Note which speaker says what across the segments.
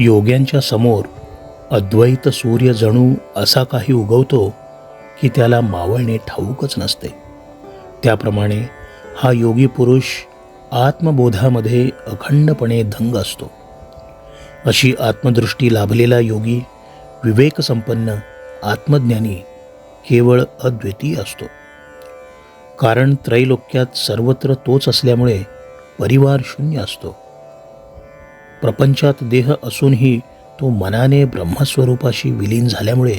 Speaker 1: योग्यांच्या समोर अद्वैत सूर्य जणू असा काही उगवतो की त्याला मावळणे ठाऊकच नसते. त्याप्रमाणे हा योगी पुरुष आत्मबोधामध्ये अखंडपणे धंग असतो. अशी आत्मदृष्टी लाभलेला योगी विवेकसंपन्न आत्मज्ञानी केवळ अद्वितीय असतो. कारण त्रैलोक्यात सर्वत्र तोच असल्यामुळे परिवार शून्य असतो. प्रपंचात देह असूनही तो मनाने ब्रह्मस्वरूपाशी विलीन झाल्यामुळे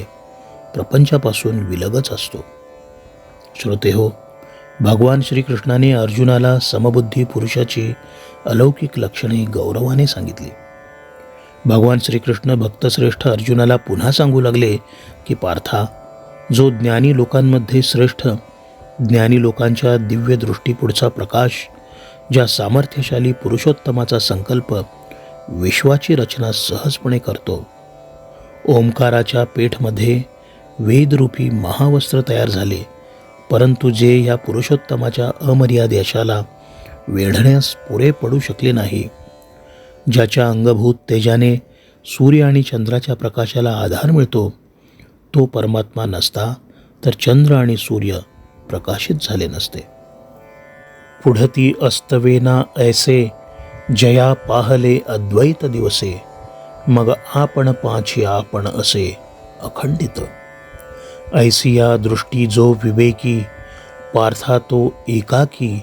Speaker 1: प्रपंचापासून विलगच असतो. श्रोते हो भगवान श्रीकृष्णाने अर्जुनाला समबुद्धी पुरुषाची अलौकिक लक्षणे गौरवाने सांगितली. भगवान श्रीकृष्ण भक्तश्रेष्ठ अर्जुनाला पुन्हा सांगू लागले की पार्था जो ज्ञानी लोकांमध्ये श्रेष्ठ ज्ञानी लोकांच्या दिव्य दृष्टीपुढचा प्रकाश ज्या सामर्थ्यशाली पुरुषोत्तमाचा संकल्प विश्वाची रचना सहजपणे करतो. ओंकाराच्या पेठमध्ये वेदरूपी महावस्त्र तयार झाले. परंतु जे या पुरुषोत्तमाच्या अमर्याद यशाला वेढण्यास पुरे पडू शकले नाही. ज्याच्या अंगभूत तेजाने सूर्य आणि चंद्राच्या प्रकाशाला आधार मिळतो तो परमात्मा नसता तर चंद्र आणि सूर्य प्रकाशित झाले नसते. पुढती अस्तवेना ऐसे जया पाहले अद्वैत दिवसे मग आपण पाची आपण असे अखंडित. ऐसिया दृष्टी जो विवेकी पार्था तो एकाकी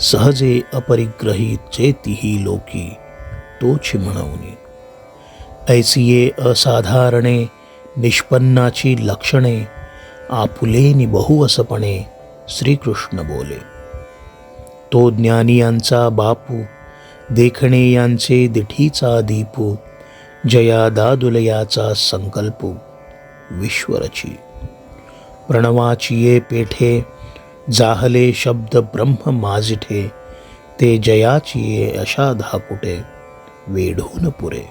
Speaker 1: सहजे अपरिग्रहित चेतीही लोकी तोच म्हणवणे. ऐसिये असाधारणे निष्पन्नाची लक्षणे आपुलेनी बहुवसपणे श्रीकृष्ण बोले. तो ज्ञानियांचा बापू देखणे यांचे दिठीचा दीपू जया दादुलयाचा संकल्प विश्वरची. प्रणवाचिये पेठे जाहले शब्द ब्रह्म माजिठे ते जयाचिये अशा धापुटे वेढून पुरे.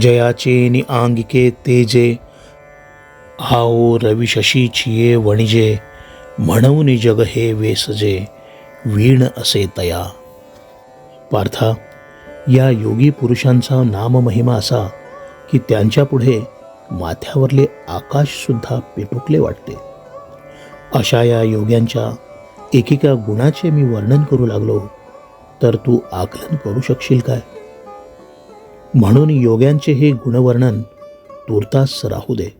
Speaker 1: जयाचे नि आंगिके तेजे आओ रविशशीचिये वणिजे म्हणून जग हे वेसजे वीण असे तया. पार्था या योगी पुरुषांचा नाममहिमा असा की त्यांच्यापुढे माथ्यावरले आकाशसुद्धा पेटुकले वाटते. अशा या योग्यांच्या एकेका गुणाचे मी वर्णन करू लागलो तर तू आकलन करू शकशील काय? म्हणून योग्यांचे हे गुणवर्णन तुर्तास राहू दे.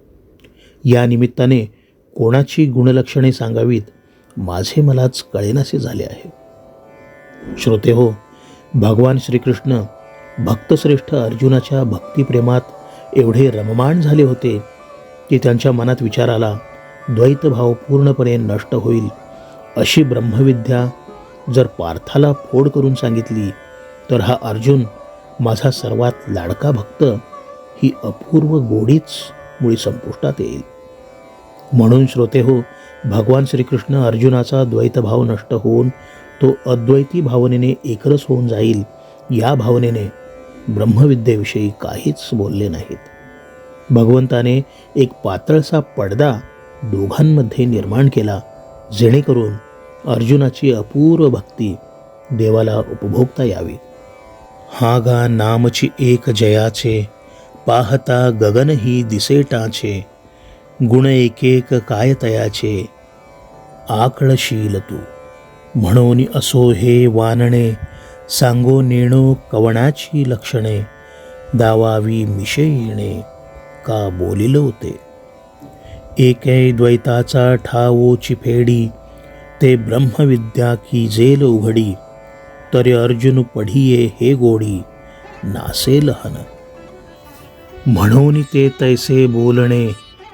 Speaker 1: या निमित्ताने कोणाची गुणलक्षणे सांगावीत माझे मलाच कळेनासे झाले आहे. श्रोते हो भगवान श्रीकृष्ण भक्तश्रेष्ठ अर्जुनाच्या भक्तिप्रेमात एवढे रममाण झाले होते की त्यांच्या मनात विचार आला द्वैतभाव पूर्णपणे नष्ट होईल अशी ब्रह्मविद्या जर पार्थाला फोड करून सांगितली तर हा अर्जुन माझा सर्वात लाडका भक्त ही अपूर्व गोडीच मुळी संपुष्टात येईल. म्हणून श्रोते हो भगवान श्रीकृष्ण अर्जुनाचा द्वैतभाव नष्ट होऊन तो अद्वैती भावनेने एकरस होऊन जाईल या भावनेने ब्रह्मविद्येविषयी काहीच बोलले नाहीत. भगवंताने एक पातळसा पडदा दोघांमध्ये निर्माण केला जेणेकरून अर्जुनाची अपूर्व भक्ती देवाला उपभोगता यावी. हा गा नामची एक जयाचे पाहता गगन ही दिसे टाचे गुण एकेक काय तयाचे आकळशील तू. म्हणून असो हे वानणे सांगो नेणो कवणाची लक्षणे दावावी मिशे येणे का बोलिलो ते? एके द्वैताचा ठावोची फेडी ते ब्रह्मविद्या की जेल उघडी तरी अर्जुन पढिये हे गोडी नासे लहन. म्हणून ते तैसे बोलणे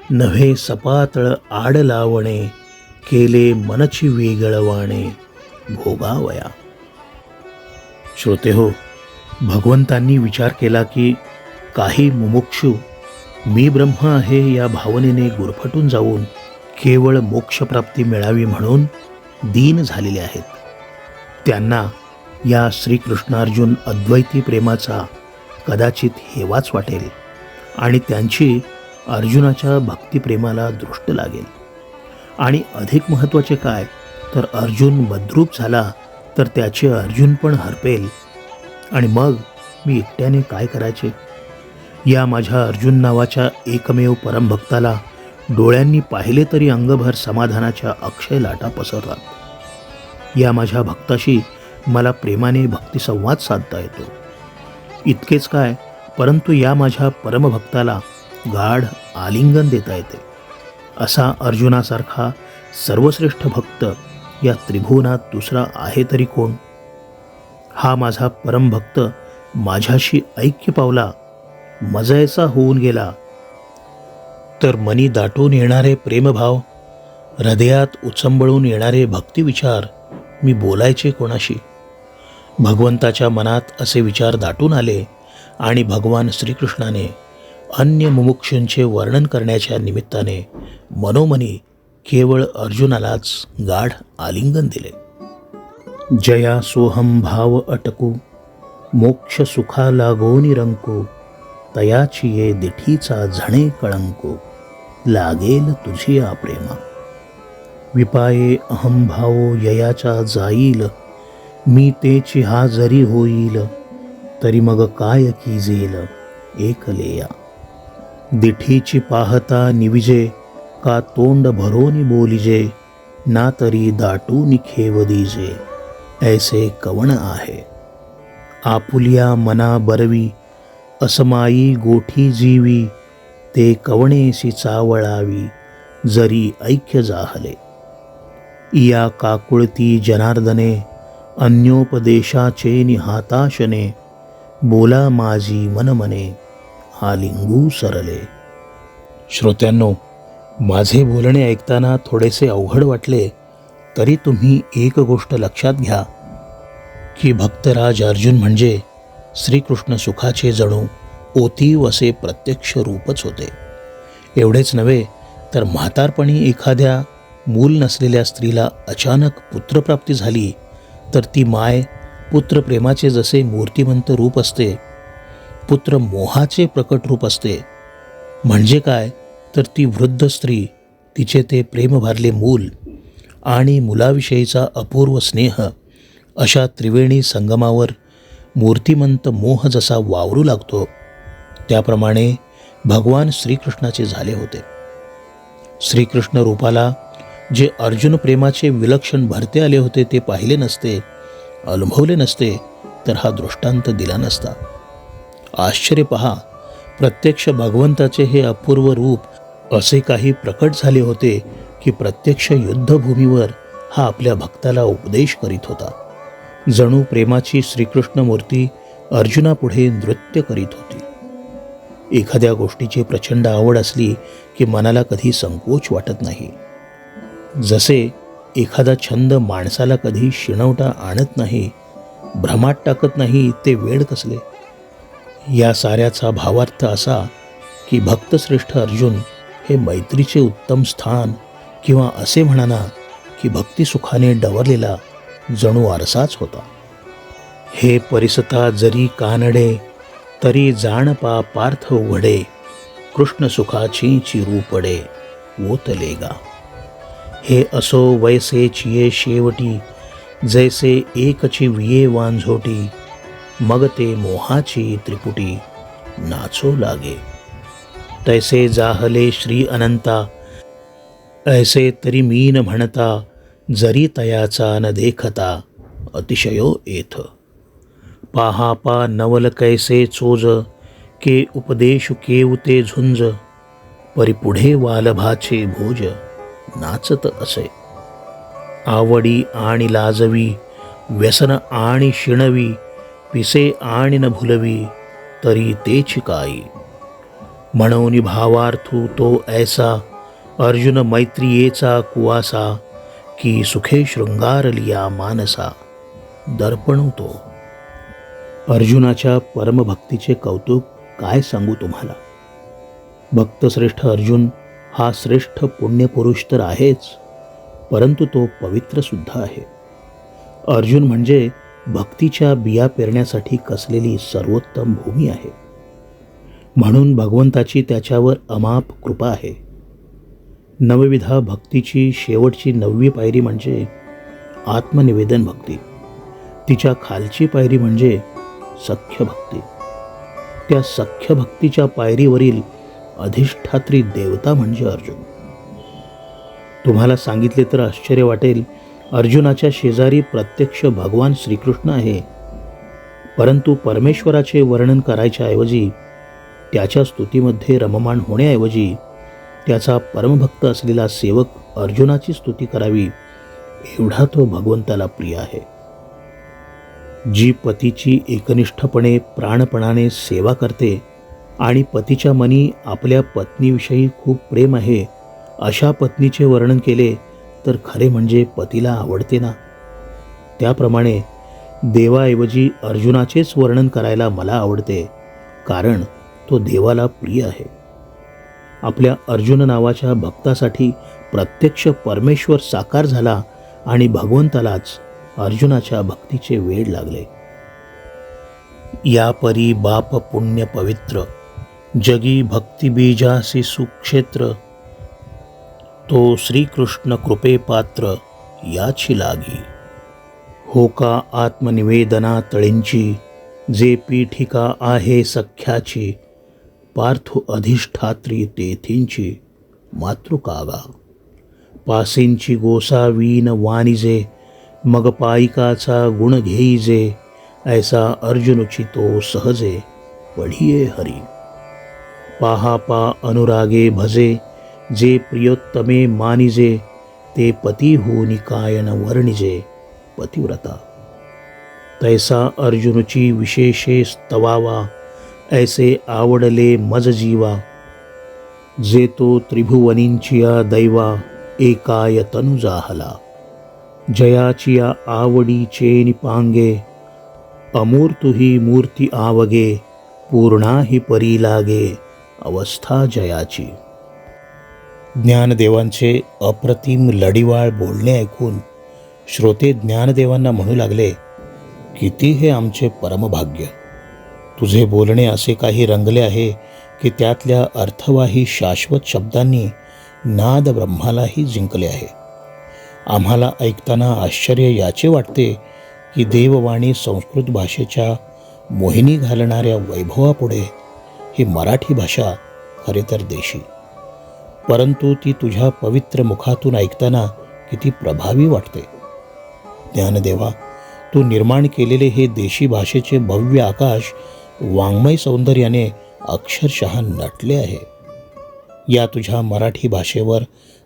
Speaker 1: नव्हे सपातळ आड लावणे केले मनची वेगळवाणे भोगावया. श्रोते हो भगवंतांनी विचार केला की काही मुमुक्षू मी ब्रह्म आहे या भावनेने गुरफटून जाऊन केवळ मोक्षप्राप्ती मिळावी म्हणून दीन झालेले आहेत. त्यांना या श्रीकृष्णार्जुन अद्वैती प्रेमाचा कदाचित हेवाच वाटेल आणि त्यांची अर्जुनाच्या भक्तिप्रेमाला दृष्ट लागेल. आणि अधिक महत्त्वाचे काय तर अर्जुन मद्रूप झाला तर त्याचे अर्जुन पण हरपेल. आणि मग मी एकट्याने काय करायचे? या माझ्या अर्जुन नावाच्या एकमेव परमभक्ताला डोळ्यांनी पाहिले तरी अंगभर समाधानाच्या अक्षय लाटा पसरतात. या माझ्या भक्ताशी मला प्रेमाने भक्तिसंवाद साधता येतो. इतकेच काय परंतु या माझ्या परमभक्ताला गाढ आलिंगन देता येते. असा अर्जुनासारखा सर्वश्रेष्ठ भक्त या त्रिभुवनात दुसरा आहे तरी कोण? हा माझा परमभक्त माझ्याशी ऐक्य पावला मजयचा होऊन गेला. तर मनी दाटून येणारे प्रेमभाव हृदयात उचंबळून येणारे भक्तिविचार मी बोलायचे कोणाशी? भगवंताच्या मनात असे विचार दाटून आले आणि भगवान श्रीकृष्णाने अन्य मुमुक्षूंचे वर्णन करण्याच्या निमित्ताने मनोमनी केवळ अर्जुनालाच गाढ आलिंगन दिले. जया सोहम भाव अटकू मोक्ष सुखा लागो निरंकू तयाची ये दिठीचा झणे कळंको लागेल तुझी या प्रेमा. विपाये अहम भावो ययाचा जाईल मी तेची हा जरी होईल तरी मग काय कीजेल एकलेया दिठीची पाहता निविजे का तोंड भरोनी बोलिजे ना तरी दाटून खेव दिजे. ऐसे कवण आहे. आपुलिया मना बरवी असमाई गोठी जीवी ते कवणेसी चावळावी जरी ऐक्य जाहले. या काकुळती जनार्दने अन्योपदेशाचे निहाताशने बोला माझी मनमने. हा लिंगू सरले. श्रोत्यांनो माझे बोलणे ऐकताना थोडेसे अवघड वाटले तरी तुम्ही एक गोष्ट लक्षात घ्या की भक्तराज अर्जुन म्हणजे श्रीकृष्ण सुखाचे जणू ओतीव असे प्रत्यक्ष रूपच होते. एवढेच नव्हे तर म्हातारपणी एखाद्या मूल नसलेल्या स्त्रीला अचानक पुत्रप्राप्ती झाली तर ती माय पुत्रप्रेमाचे जसे मूर्तिमंत रूप असते पुत्र मोहाचे प्रकट रूप असते. म्हणजे काय? तर ती वृद्ध स्त्री तिचे ते प्रेमभारले मूल आणि मुलाविषयीचा अपूर्व स्नेह. अशा त्रिवेणी संगमावर मूर्तिमंत मोह जसा वावरू लागतो त्याप्रमाणे भगवान श्रीकृष्णाचे झाले होते. श्रीकृष्ण रूपाला जे अर्जुन प्रेमाचे विलक्षण भरते आले होते ते पाहिले नसते अनुभवले नसते तर हा दृष्टांत दिला नसता. आश्चर्य पहा. प्रत्यक्ष भगवंताचे हे अपूर्व रूप असे काही प्रकट झाले होते की प्रत्यक्ष युद्धभूमीवर हा आपल्या भक्ताला उपदेश करीत होता. जणू प्रेमाची श्रीकृष्ण मूर्ती अर्जुनापुढे नृत्य करीत होती. एखाद्या गोष्टीची प्रचंड आवड असली की मनाला कधी संकोच वाटत नाही. जसे एखादा छंद माणसाला कधी शिणवटा आणत नाही भ्रमात टाकत नाही ते वेळ कसले? या साऱ्याचा भावार्थ असा की भक्तश्रेष्ठ अर्जुन हे मैत्रीचे उत्तम स्थान किंवा असे म्हणा की भक्तिसुखाने डवरलेला जणू आरसाच होता. हे परिसता जरी कानडे तरी जाणपा पार्थ उघडे कृष्ण सुखाची चिरूपडे ओतलेगा. हे असो वैसे चिये शेवटी जैसे एकची विये वांझोटी मग ते मोहाची त्रिपुटी नाचो लागे. तैसे जाहले श्री अनंता ऐसे तरी मीन म्हणता जरी तयाचा न देखता अतिशयो येथ पाहा पा नवल कैसे चोज के उपदेश केवते झुंज परिपुढे वालभाचे भोज नाचत असे. आवडी आणि लाजवी व्यसन आणि शिणवी पिसे आणि न भुलवी तरी तेच काही म्हणून भावार्थू तो ऐसा अर्जुन मैत्रियेचा कुवासा की सुखे शृंगारलिया मानसा दर्पणतो अर्जुनाच्या परमभक्तीचे कौतुक काय सांगू तुम्हाला? भक्तश्रेष्ठ अर्जुन हा श्रेष्ठ पुण्यपुरुष तर आहेच परंतु तो पवित्रसुद्धा आहे. अर्जुन म्हणजे भक्तीच्या बिया पेरण्यासाठी कसलेली सर्वोत्तम भूमी आहे. म्हणून भगवंताची त्याच्यावर अमाप कृपा आहे. नवविधा भक्तीची शेवटची नववी पायरी म्हणजे आत्मनिवेदन भक्ती. तिच्या खालची पायरी म्हणजे सख्य भक्ती. त्या सख्य भक्तीच्या पायरीवरील अधिष्ठात्री देवता म्हणजे अर्जुन. तुम्हाला सांगितले तर आश्चर्य वाटेल अर्जुनाच्या शेजारी प्रत्यक्ष भगवान श्रीकृष्ण आहे. परंतु परमेश्वराचे वर्णन करायच्या ऐवजी त्याच्या स्तुतीमध्ये रममाण होण्याऐवजी त्याचा परमभक्त असलेला सेवक अर्जुनाची स्तुती करावी एवढा तो भगवंताला प्रिय आहे. जी पतीची एकनिष्ठपणे प्राणपणाने सेवा करते आणि पतीच्या मनी आपल्या पत्नीविषयी खूप प्रेम आहे अशा पत्नीचे वर्णन केले तर खरे म्हणजे पतीला आवडते ना. त्याप्रमाणे देवाऐवजी अर्जुनाचेच वर्णन करायला मला आवडते कारण तो देवाला प्रिय आहे. आपल्या अर्जुन नावाच्या भक्तासाठी प्रत्यक्ष परमेश्वर साकार झाला आणि भगवंतालाच अर्जुनाच्या भक्तीचे वेळ लागले. या परी बाप पुण्य पवित्र जगी भक्तिबीजासी सुक्षेत्र तो श्रीकृष्ण कृपे पात्र याची लागी. हो का आत्मनिवेदना तळींची जे पीठिका आहे सख्याची पार्थ अधिष्ठात्री तेथींची मातृकागा. पासींची गोसावीन वाणिजे मग पायिकाचा गुण घेईजे ऐसा अर्जुनची तो सहजे पढिये हरी. पाहा पा अनुरागे भजे जे प्रियोत्तमे मानिजे ते पती होनी कायन वर्णिजे पतिव्रता. तैसा अर्जुनची विशेषे स्तवावा ऐसे आवडले मज जीवा जे तो त्रिभुवनींचिया दैवा एकाय तनुजाहला. जयाचिया आवडीचे अमूर्तु अमूर्तुही मूर्ती आवगे पूर्णा ही परी लागे अवस्था जयाची. ज्ञानदेवांचे अप्रतिम लढीवाळ बोलणे ऐकून श्रोते ज्ञानदेवांना म्हणू लागले किती हे आमचे परमभाग्य. तुझे बोलणे असे काही रंगले आहे की त्यातल्या अर्थवाही शाश्वत शब्दांनी नाद ब्रह्मालाही जिंकले आहे. आम्हाला ऐकताना आश्चर्य याचे वाटते की देववाणी संस्कृत भाषेच्या मोहिनी घालणाऱ्या वैभवापुढे ही मराठी भाषा खरे तर देशी. परंतु ती तुझ्या पवित्र मुखातून ऐकताना किती प्रभावी वाटते. ज्ञानदेवा तू निर्माण केलेले हे देशी भाषेचे भव्य आकाश वाङ्मय सौंदर्याने अक्षरशः नटले आहे. या तुझ्या मराठी भाषेवर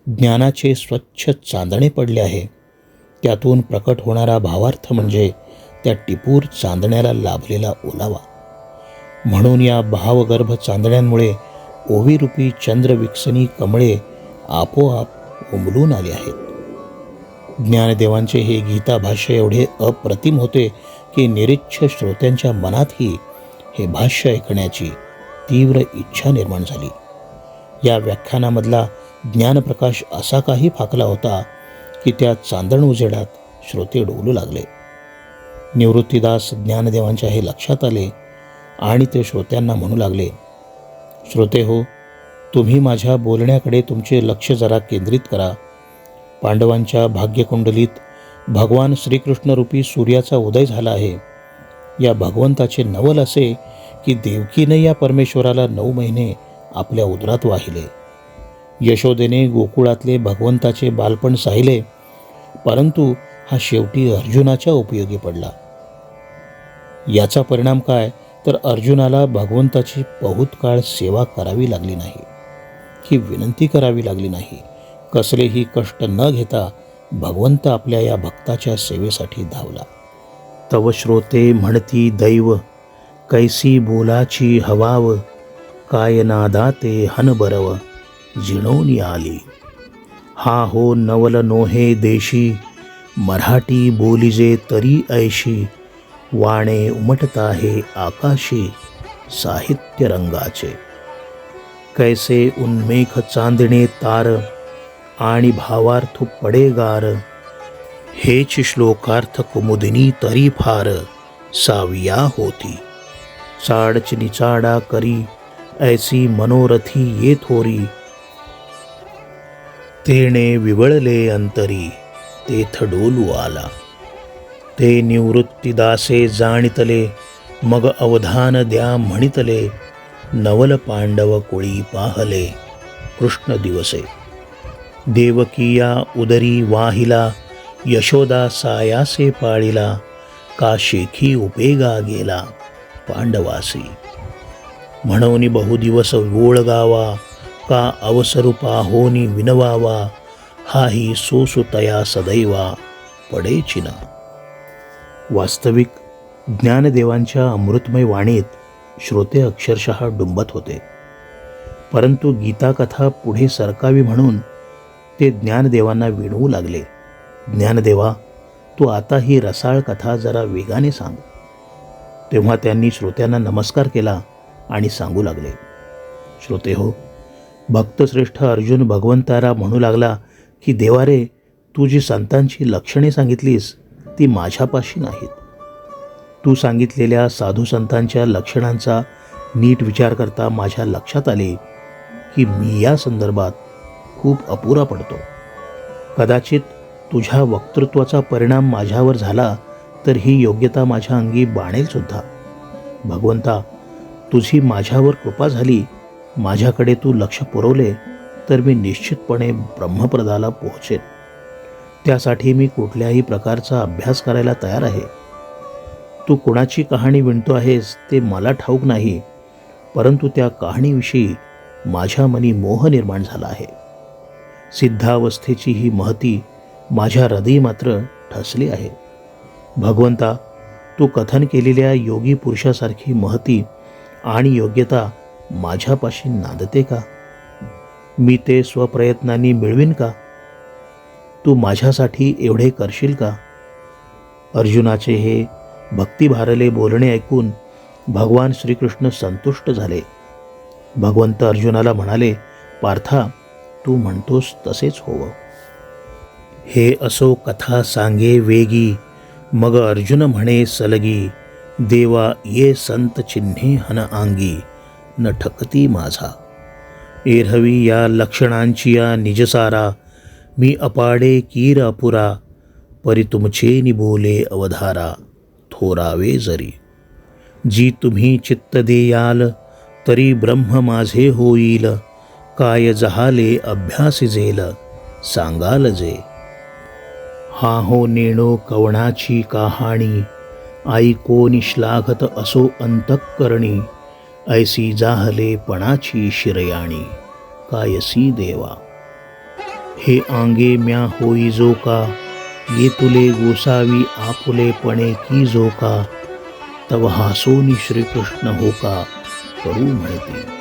Speaker 1: ज्ञानाचे स्वच्छ चांदणे पडले आहे. त्यातून प्रकट होणारा भावार्थ म्हणजे त्या टिपूर चांदण्याला लाभलेला ओलावा. म्हणून या भावगर्भ चांदण्यांमुळे ओवीरूपी चंद्रविकसनी कमळे आपोआप उमलून आले आहेत. ज्ञानदेवांचे हे गीता भाष्य एवढे अप्रतिम होते की निरीच्छ श्रोत्यांच्या मनातही हे भाष्य ऐकण्याची तीव्र इच्छा निर्माण झाली. या व्याख्यानामधला ज्ञानप्रकाश असा काही फाकला होता की त्या चांदण उजेडात श्रोते डोलू लागले. निवृत्तीदास ज्ञानदेवांच्या हे लक्षात आले आणि ते श्रोत्यांना म्हणू लागले श्रोते हो तुम्ही माझ्या बोलण्याकडे तुमचे लक्ष जरा केंद्रित करा. पांडवांच्या भाग्यकुंडलीत भगवान श्रीकृष्णरूपी सूर्याचा उदय झाला आहे. या भगवंताचे नवल असे की देवकीने या परमेश्वराला नऊ महिने आपल्या उदरात वाहिले. यशोदेने गोकुळातले भगवंताचे बालपण साहिले परंतु हा शेवटी अर्जुनाच्या उपयोगी पडला. याचा परिणाम काय? तर अर्जुनाला भगवंताची बहुत काळ सेवा करावी लागली नाही. ही विनंती करावी लागली नाही. कसलेही कष्ट न घेता भगवंत आपल्या या भक्ताच्या सेवेसाठी धावला. तव श्रोते म्हणती दैव कैसी बोलाची हवाव काय नादाते हनबरव जिणवणी आली. हा हो नवल नोहे देशी मराठी बोलिजे तरी ऐशी वाणे उमटत आहे आकाशी साहित्य रंगाचे कैसे उन्मेख चांदणे तार आणि भावार्थ पडेगार. हेच श्लोकार्थ कुमुदिनी तरी फार साविया होती. चाडच निचाडा करी ऐसी मनोरथी ये थोरी. तेणे विवळले अंतरी तेथ डोलू आला. ते निवृत्तीदासे जाणितले मग अवधान द्या म्हणितले नवल पांडव कोळी पाहले कृष्ण दिवसे. देवकीया उदरी वाहिला यशोदा सायासे पाळिला का शेखी उपेगा गेला पांडवासी. म्हणून बहुदिवस गोळ गावा का अवसरू पाहोनी विनवावा हाही सोसुतया सदैवा पडेचिना. वास्तविक ज्ञानदेवांच्या अमृतमय वाणीत श्रोते अक्षरशः डुंबत होते. परंतु गीताकथा पुढे सरकावी म्हणून ते ज्ञानदेवांना विणवू लागले. ज्ञानदेवा तू आता ही रसाळ कथा जरा वेगाने सांग. तेव्हा त्यांनी श्रोत्यांना नमस्कार केला आणि सांगू लागले. श्रोते हो भक्तश्रेष्ठ अर्जुन भगवंतारा म्हणू लागला की देवारे तू जी संतांची लक्षणे सांगितलीस ती माझ्यापाशी नाहीत. तू सांगितलेल्या साधू संतांच्या लक्षणांचा नीट विचार करता माझ्या लक्षात आले की मी या संदर्भात खूप अपुरा पडतो. कदाचित तुझ्या वक्तृत्वाचा परिणाम माझ्यावर झाला तर ही योग्यता माझ्या अंगी बाणेलसुद्धा भगवंता तुझी माझ्यावर कृपा झाली माझ्याकडे तू लक्ष पुरवले तर मी निश्चितपणे ब्रह्मप्रदाला पोहोचेन. त्यासाठी मी कुठल्याही प्रकारचा अभ्यास करायला तयार आहे. तू कोणाची कहाणी विणतो आहेस ते मला ठाऊक नाही परंतु त्या कहाणीविषयी माझ्या मनी मोह निर्माण झाला आहे. सिद्धावस्थेची ही महती माझ्या हृदयी मात्र ठसली आहे. भगवंता तू कथन केलेल्या योगी पुरुषासारखी महती आणि योग्यता माझ्यापाशी नांदते का? मी ते स्वप्रयत्नांनी मिळवीन का? तू माझ्यासाठी एवढे करशील का? अर्जुनाचे हे भक्तिभारले बोलणे ऐकून भगवान श्रीकृष्ण संतुष्ट झाले. भगवंत अर्जुनाला म्हणाले पार्था तू म्हणतोस तसेच होव. हे असो कथा सांगे वेगी मग अर्जुन म्हणे सलगी देवा ये संत चिन्हे हन आंगी न ठकती माझा. एरहवी या लक्षणांची या निजसारा मी अपाडे कीर अपुरा परी तुमचे निबोले अवधारा थोरावे जरी. जी तुम्ही चित्त देयाल तरी ब्रह्म माझे होईल काय जहाले अभ्यास जेल सांगाल जे. हा हो नेणो कवणाची कहाणी आई कोणी श्लाघत असो अंतकरणी ऐसी जाहले पणाची शिरयाणी कायसी देवा. हे आंगे म्या होई जो का ये तुले गोसावी आपुलेपणे की जो का तव हासोनी श्रीकृष्ण हो का करू म्हणते.